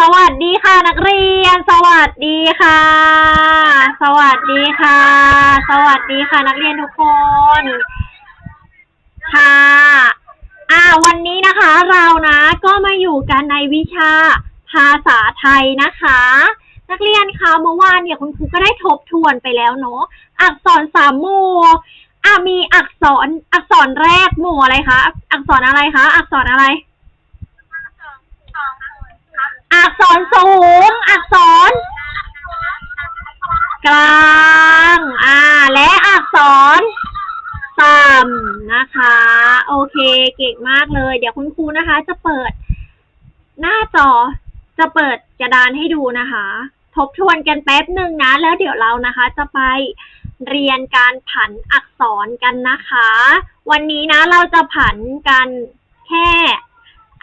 สวัสดีค่ะนักเรียน สวัสดีค่ะ สวัสดีค่ะ สวัสดีค่ะ นักเรียนทุกคน ค่ะอ่าวันนี้นะคะเรานะก็มาอยู่กันในวิชาภาษาไทยนะคะ นักเรียนคะเมื่อวานเนี่ยคุณครูก็ได้ทบทวนไปแล้วเนาะอักษรสามหมู่อะมีอักษรอักษรแรกหมู่อะไรคะอักษรอะไรคะอักษรอะไร อักษรสูง อักษร กลาง อ่า และอักษร ต่ำนะคะ โอเค เก่งมากเลย เดี๋ยวคุณครูนะคะ จะเปิด หน้าจอ จะเปิดกระดานให้ดูนะคะ ทบทวนกันแป๊บหนึ่งนะ แล้วเดี๋ยวเรานะคะ จะไปเรียนการผันอักษรกันนะคะ วันนี้นะเราจะผันกันแค่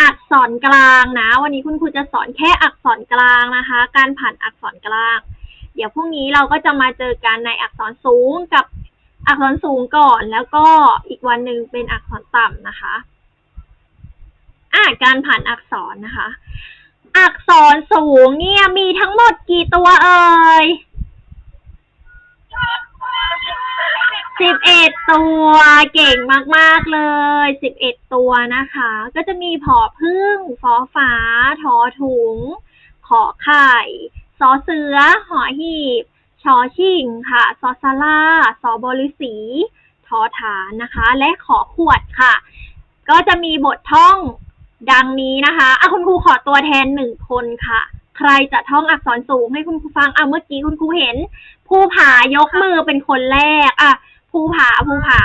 อักษรกลางนะ วันนี้คุณครูจะสอนแค่อักษรกลางนะคะ การผ่านอักษรกลาง เดี๋ยวพรุ่งนี้เราก็จะมาเจอกันในอักษรสูงกับอักษรสูงก่อนแล้วก็อีกวันหนึ่งเป็นอักษรต่ำนะคะอ่าการผ่านอักษรนะคะ อักษรสูงเนี่ยมีทั้งหมดกี่ตัวเอ่ย สิบเอ็ดตัวเก่งมาก ๆ เลยสิบเอ็ดตัวนะคะ ก็จะมีผอพึ่งฟอฝาทอถุง ขอไข่สอเสือ หอหีบชอชิงค่ะซอสาราสอบริสีทอฐานนะคะ และขอขวดค่ะ ก็จะมีบทท่องดังนี้นะคะอะคุณครูขอตัวแทนหนึ่งคนค่ะ ใครจะท่องอักษรสูงให้คุณครูฟังอะเมื่อกี้คุณครูเห็นภูผายกมือเป็นคนแรกอะ ภูผาภูผา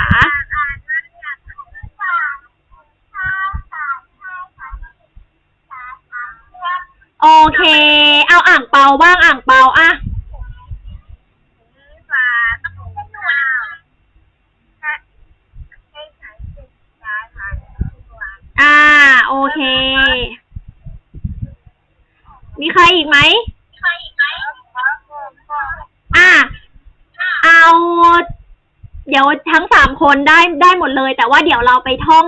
โอเค เอาอ่างเปาบ้างอ่างเปาอะ อ่า โอเค มีใครอีกไหม อะเอา เดี๋ยวทั้งสามคนได้ได้หมดเลย แต่ว่าเดี๋ยวเราไปท่อง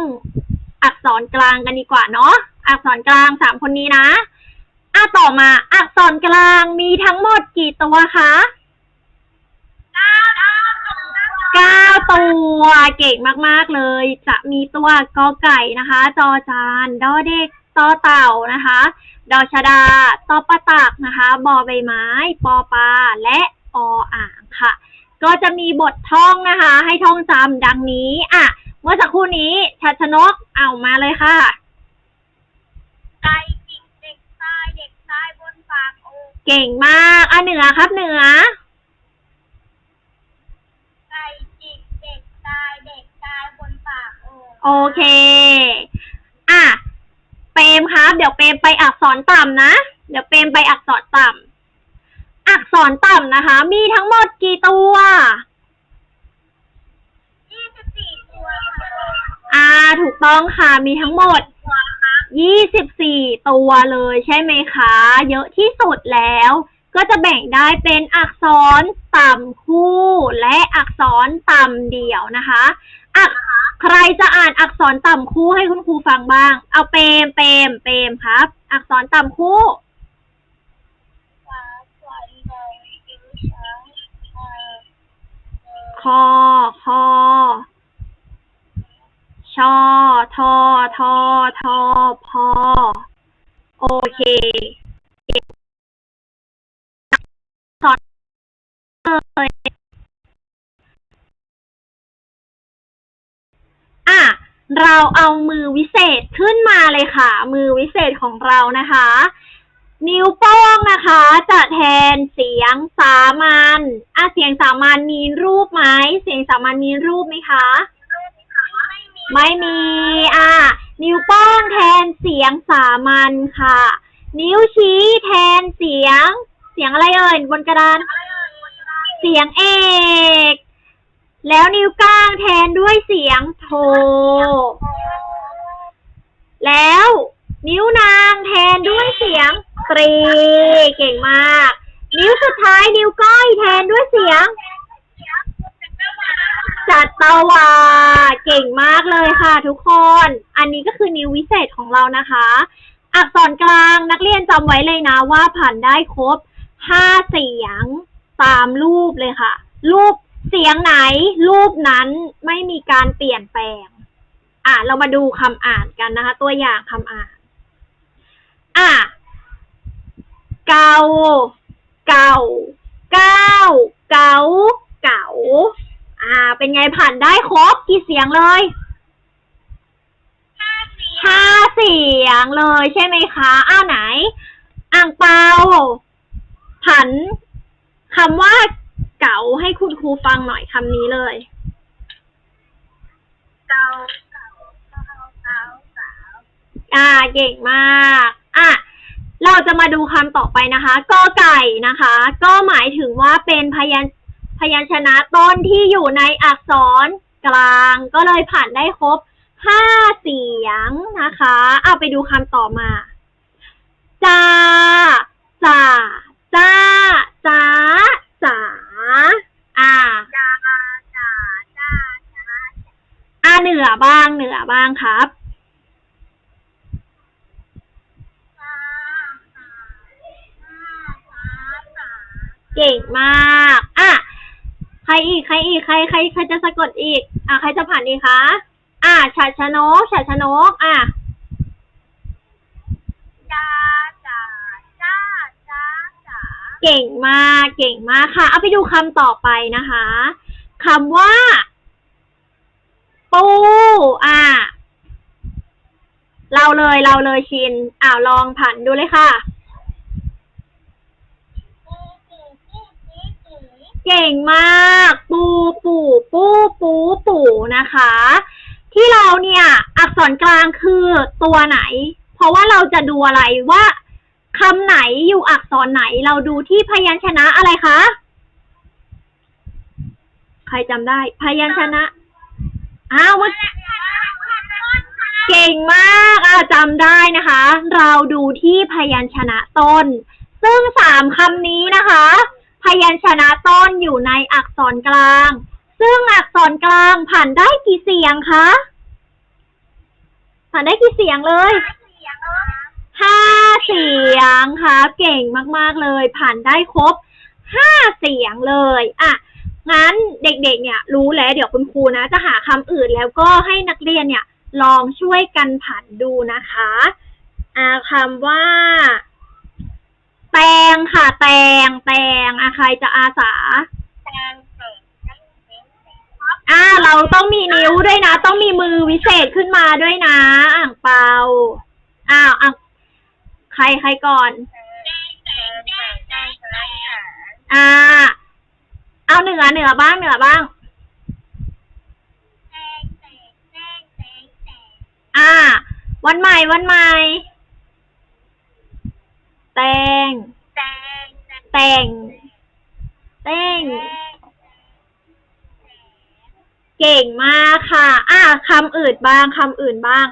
อักษรกลางกันดีกว่าเนาะอักษรกลางสามคนนี้นะอะต่อมาอักษรกลางมีทั้งหมดกี่ตัวคะเก้าตัวเก่งมากๆเลย จะมีตัวกอไก่นะคะ จอจานดอเด็กตอเต่านะคะดอชดาตอปะตักนะคะ บอใบไม้ ปอปลาและออ่างค่ะ ก็จะมีบทท่องนะคะ ให้ท่องจำดังนี้ อะ เมื่อสักครู่นี้ชัดชนกเอามาเลยค่ะไก่จิกเด็กตายเด็กตายบนปากโอ่งเก่งมากอะเหนือครับเหนือ ไก่จิกเด็กตายเด็กตายบนปากโอ่งโอเค อะ เปรมครับ เดี๋ยวเปรมไปอักษรต่ำนะ เดี๋ยวเปรมไปอักษรต่ำ อักษรต่ำนะคะ มีทั้งหมดกี่ตัว ยี่สิบสี่ตัวค่ะอ่า ถูกต้องค่ะ มีทั้งหมดตัวครับยี่สิบสี่ตัวเลยใช่ไหมคะ เยอะที่สุดแล้ว ก็จะแบ่งได้เป็นอักษรต่ำคู่และอักษรต่ำเดี่ยวนะคะอักใครจะอ่านอักษรต่ำคู่ให้คุณครูฟังบ้าง เอาเปรมเปรมเปรมครับ อักษรต่ำคู่ ฟ้าสวยเลยยิ้มช้างเอ่อเอ่อ คอคอชอทอทอทอพอ โอเคสอนเลยอะ เราเอามือวิเศษขึ้นมาเลยค่ะ มือวิเศษของเรานะคะ นิ้วโป้งนะคะ จะแทนเสียงสามัญอะเสียงสามัญมีรูปไหม เสียงสามัญมีรูปไหมคะไม่มีไม่มี อะ นิ้วโป้งแทนเสียงสามัญค่ะ นิ้วชี้แทนเสียง เสียงอะไรเอ่ยบนกระดาน เสียงเอก แล้วนิ้วกลางแทนด้วยเสียงโท แล้ว นิ้วนางแทนด้วยเสียงตรีเก่งมาก นิ้วสุดท้ายนิ้วก้อยแทนด้วยเสียงจ้าหมาจัตวาเก่งมากเลยค่ะ ทุกคน อันนี้ก็คือนิ้ววิเศษของเรานะคะ อักษรกลางนักเรียนจำไว้เลยนะว่าผ่านได้ครบห้าเสียงตามรูปเลยค่ะ รูปเสียงไหน รูปนั้นไม่มีการเปลี่ยนแปลง อะ เรามาดูคำอ่านกันนะคะ ตัวอย่างคำอ่าน อะ เกา เก่าก้าวเก๋า เก๋า อ่า เป็นไงผ่านได้ครบกี่เสียงเลยห้าเสียงห้าเสียงเลยใช่ไหมคะ อ้าวไหน อ่างเปา ผันคำว่าเก๋าให้คุณครูฟังหน่อยคำนี้เลย เก่าเก่าเก่าเก่าเก่าอ่า เก่งมาก อะเราจะมาดูคำต่อไปนะคะกอไก่นะคะ ก็หมายถึงว่าเป็นพยัญพยัญชนะต้นที่อยู่ในอักษรกลาง ก็เลยผ่านได้ครบห้าเสียงนะคะ เอาไปดูคำต่อมาจ้าจ่าจ้าจ้าจ๋าอ่าจ้าจ้าจ้าจ้าอ่าเหนือบ้างเหนือบ้างครับ จ้าจ้าจ้าจ้า เก่งมากอะใครอีกใครอีกใครใครใครจะสะกดอีก อะใครจะผ่านอีกคะอะฉัดชะนกฉัดชะนกอะจ้าจ้าจ้าจ้าจ้าเก่งมากเก่งมากค่ะ เอาไปดูคำต่อไปนะคะคำว่า ปูอะเราเลยเราเลยชินอ้าวลองผ่านดูเลยค่ะ ปูปูปูปูปู เก่งมาก ปูปูปูปูปูนะคะ ที่เราเนี่ย อักษรกลางคือตัวไหน เพราะว่าเราจะดูอะไรว่าคำไหนอยู่อักษรไหน เราดูที่พยัญชนะอะไรคะ ใครจำได้ พยัญชนะ อ้าวเมื่อเก่งมากอาจำได้นะคะ เราดูที่พยัญชนะต้น ซึ่งสามคำนี้นะคะ พยัญชนะต้นอยู่ในอักษรกลาง ซึ่งอักษรกลางผ่านได้กี่เสียงคะ ผ่านได้กี่เสียงเลยห้าเสียงค่ะเก่งมาก ๆ เลย ผ่านได้ครบห้าเสียงเลยอะงั้นเด็ก ๆ เนี่ย รู้แล้วเดี๋ยวคุณครูนะ จะหาคำอื่นแล้วก็ให้นักเรียนเนี่ย ลองช่วยกันผันดูนะคะ อาคำว่า แตงค่ะ แตงแตงอะใครจะอาสาแตงเตงแตงเตงแตงอ่า เราต้องมีนิ้วด้วยนะ ต้องมีมือวิเศษขึ้นมาด้วยนะ อ่างเปาอ้าวอะใครใครก่อนแตงแตงแตงแตงแตงอ่า เอาเหนือเหนือบ้างเหนือบ้างแตงแตงแตงแตงแตงอ่า วันใหม่วันใหม่ แตง แตงแต่งแตง เก่งมากค่ะ อ่าคำอื่นบ้างคำอื่นบ้าง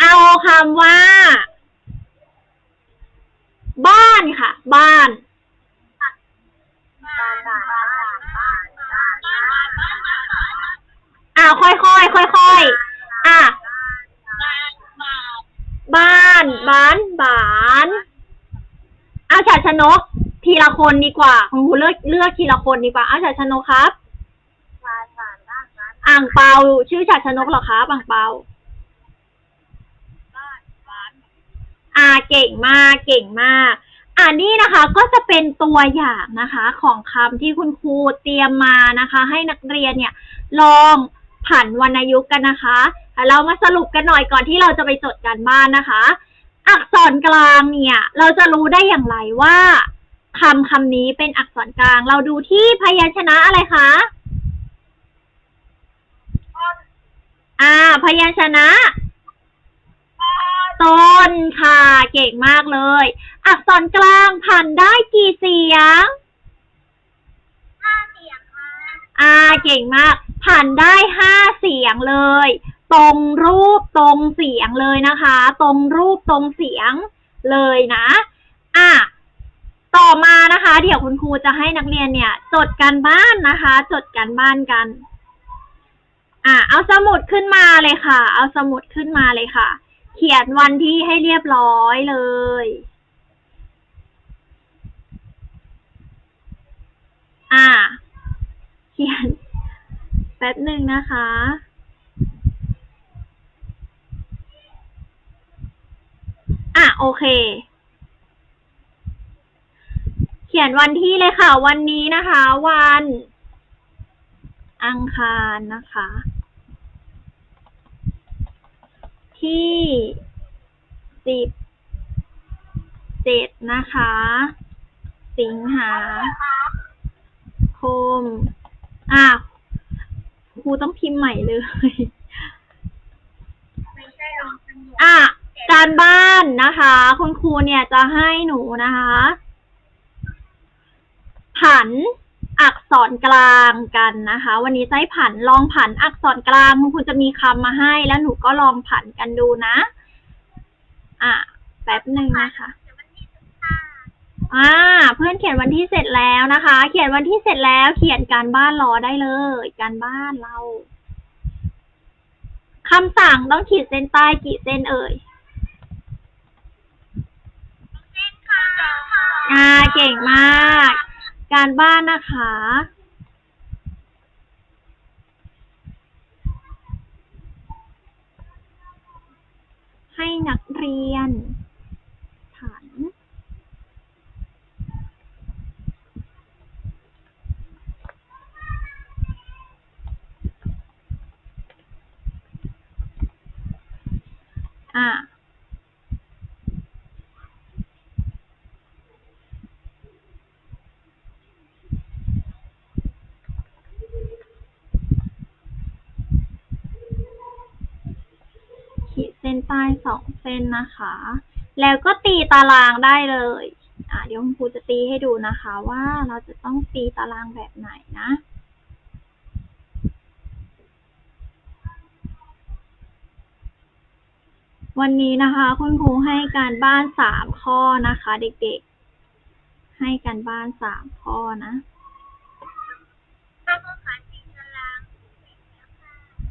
เอาคำว่า บ้านค่ะ บ้านบ้านบ้านบ้านบ้านบ้านบ้านบ้านอ่าค่อยค่อยค่อยค่อยๆอะบ้าน บ้าน บ้าน บ้านบ้านเอาฉัดชนก ทีละคนดีกว่าคุณครูเลือกเลือกทีละคนดีกว่าเอาฉัดชนกครับบ้านบ้านบ้านบ้านอ่างเปาชื่อฉัดชนกเหรอครับอ่างเปาบ้านบ้านอ่าเก่งมากเก่งมาก อ่านี่นะคะ ก็จะเป็นตัวอย่างนะคะ ของคำที่คุณครูเตรียมมานะคะ ให้นักเรียนเนี่ย ลองผันวรรณยุกต์กันนะคะแต่เรามาสรุปกันหน่อยก่อนที่เราจะไปจดการบ้านนะคะ อักษรกลางเนี่ย เราจะรู้ได้อย่างไรว่าคำคำนี้เป็นอักษรกลาง เราดูที่พยัญชนะอะไรคะต้นอ่า พยัญชนะต้นต้นค่ะ เก่งมากเลย อักษรกลางผ่านได้กี่เสียงห้าเสียงค่ะอ่า เก่งมาก ผ่านได้ห้าเสียงเลย ตรงรูปตรงเสียงเลยนะคะ ตรงรูปตรงเสียงเลยนะ อะ ต่อมานะคะ เดี๋ยวคุณครูจะให้นักเรียนเนี่ย จดการบ้านนะคะ จดการบ้านกัน อะ เอาสมุดขึ้นมาเลยค่ะ เอาสมุดขึ้นมาเลยค่ะ เขียนวันที่ให้เรียบร้อยเลยอ่า เขียน แป๊บหนึ่งนะคะ อะโอเค เขียนวันที่เลยค่ะ วันนี้นะคะ วัน อังคารนะคะ ที่สิบเจ็ดนะคะ สิงหาคม อะครูต้องพิมพ์ใหม่เลยไม่ใช่ลองสมุดอะ การบ้านนะคะ คุณครูเนี่ยจะให้หนูนะคะ ผันอักษรกลางกันนะคะ วันนี้จะให้ผันลองผันอักษรกลางคุณครูจะมีคำมาให้ แล้วหนูก็ลองผันกันดูนะ อะแป๊บหนึ่งนะคะอ่า เพื่อนเขียนวันที่เสร็จแล้วนะคะ เขียนวันที่เสร็จแล้ว เขียนการบ้านรอได้เลย การบ้านเราคำสั่งต้องขีดเส้นใต้กี่เส้นเอ่ย เส้นค่ะ อ่าเก่งมาก การบ้านนะคะ ให้นักเรียนผันอ่า ขีดเส้น ใต้สองเส้นนะคะ แล้วก็ตีตารางได้เลย อ่าเดี๋ยวคุณครูจะตีให้ดูนะคะว่าเราจะต้องตีตารางแบบไหนนะวันนี้นะคะคุณครูให้การบ้านสามข้อนะคะ เด็กๆ ให้การบ้านสามข้อนะ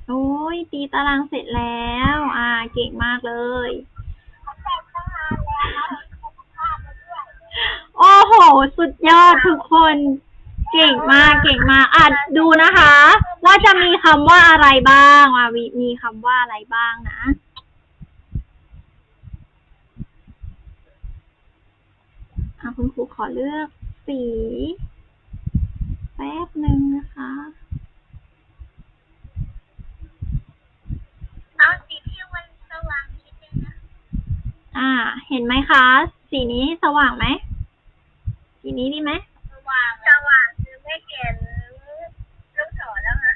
โอ้ยตีตารางเสร็จแล้ว อ่า เก่งมากเลย โอ้โห สุดยอดทุกคน เก่งมาก เก่งมากอะดูนะคะ ว่าจะมีคำว่าอะไรบ้างอะมีมีคำว่าอะไรบ้างนะอะคุณครูขอเลือกสี แป๊บหนึ่งนะคะ เอาสีที่วันสว่างนิดนึงนะ อ่า เห็นไหมคะ สีนี้สว่างไหม สีนี้ดีไหม สว่างสว่างคือไม่เห็นลูกศรแล้วนะ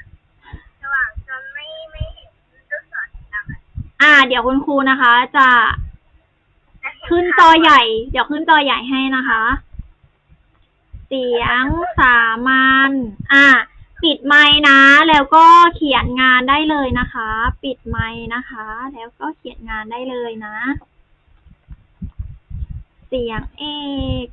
สว่างจนไม่ไม่เห็นลูกศรแล้วอะอ่า เดี๋ยวคุณครูนะคะ จะและเห็ขึ้นจอใหญ่ เดี๋ยวขึ้นจอใหญ่ให้นะคะ เสียงสามัญอ่า ปิดไมค์นะ แล้วก็เขียนงานได้เลยนะคะ ปิดไมค์นะคะ แล้วก็เขียนงานได้เลยนะ เสียงเอก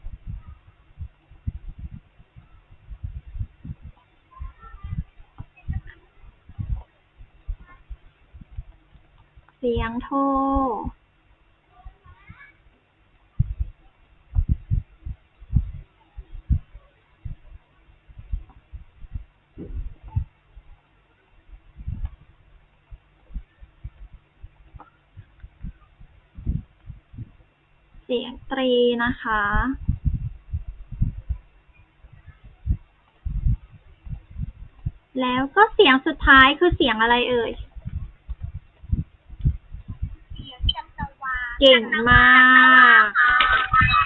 เสียงโท เสียงตรีนะคะ แล้วก็เสียงสุดท้ายคือเสียงอะไรเอ่ยเสียงชัตวาเก่งมาก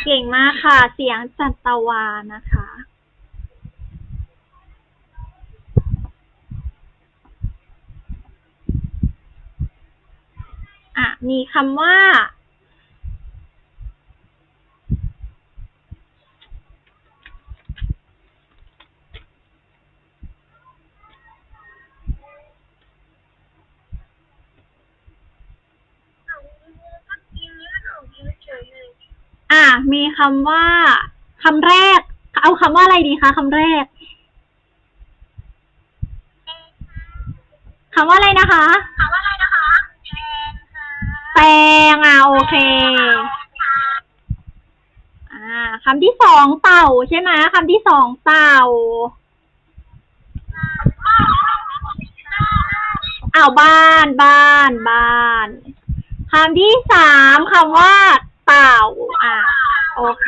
เก่งมากค่ะ เสียงจัตวานะคะอะมีคำว่าเอาก็กินแล้วเอากินเฉยเลย อะ มีคำว่าคำแรก เอาคำว่าอะไรดีคะคำแรกคำว่าอะไรนะคะถามว่าอะไรนะคะแทนค่ะแตงอะโอเค อ่าคำที่สองเต่าใช่ไหมคำที่สองเต่าอ้าวบ้านบ้านบ้านคำที่สามคำว่า เต่า อะ โอเค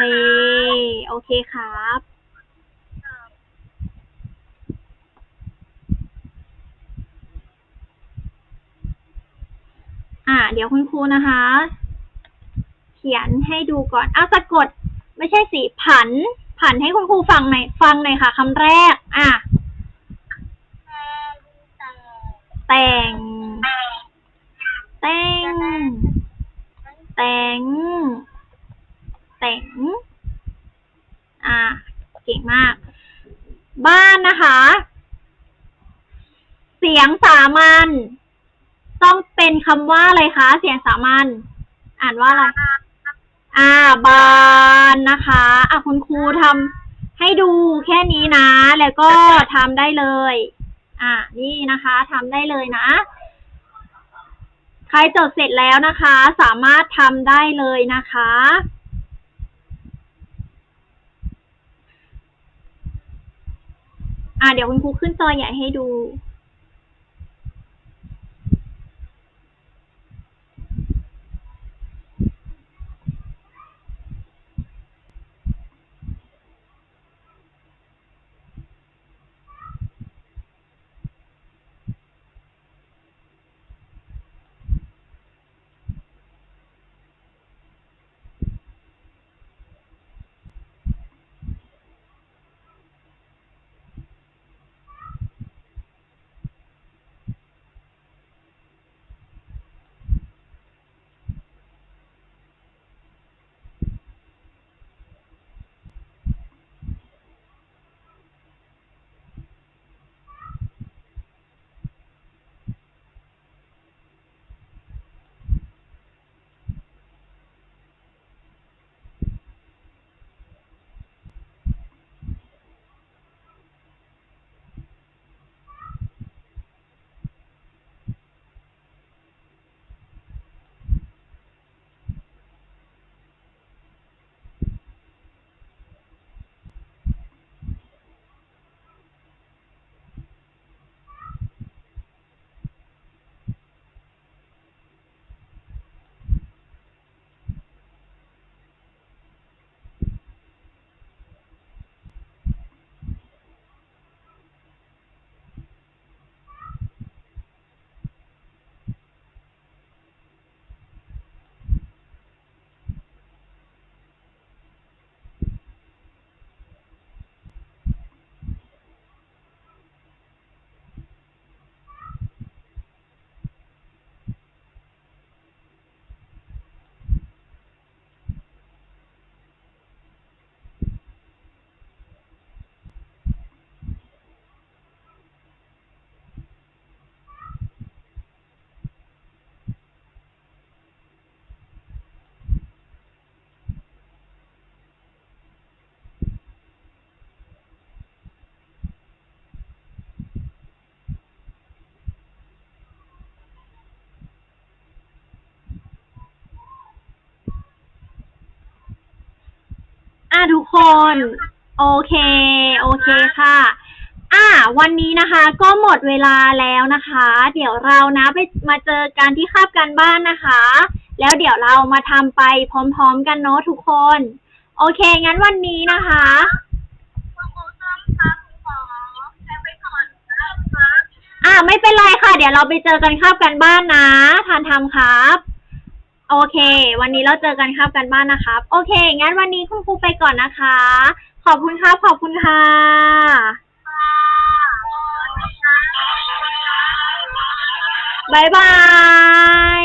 โอเคครับ อ่า เดี๋ยวคุณครูนะคะ เขียนให้ดูก่อนอ้าวสะกด ไม่ใช่สิ ผัน ผันให้คุณครูฟังหน่อยฟังหน่อยค่ะคำแรก อะ แต่ง แต่ง แต่ง แต่ง อ่า เก่งมาก บ้านนะคะ เสียงสามัญต้องเป็นคำว่าอะไรคะ เสียงสามัญอ่านว่าอะไร อ่า บานนะคะ อะคุณครูทำให้ดูแค่นี้นะ แล้วก็ทำได้เลย อ่า นี่นะคะทำได้เลยนะใครจดเสร็จแล้วนะคะ สามารถทำได้เลยนะคะ อ่าเดี๋ยวคุณครูขึ้นจอใหญ่ให้ดู ทุกคน โอเค โอเคค่ะ อะวันนี้นะคะ ก็หมดเวลาแล้วนะคะ เดี๋ยวเรานะไปมาเจอกันที่คาบการบ้านนะคะ แล้วเดี๋ยวเรามาทำไปพร้อมๆกันเนาะทุกคน โอเค งั้นวันนี้นะคะคุณครูต้องครับขอไปก่อนนะครับอ่าไม่เป็นไรค่ะ เดี๋ยวเราไปเจอกันคาบกันบ้านนะทานทำครับ โอเค วันนี้เราเจอกันครับกันบ้านนะครับ โอเค งั้นวันนี้คุณครูไปก่อนนะคะ ขอบคุณครับขอบคุณค่ะบายบาย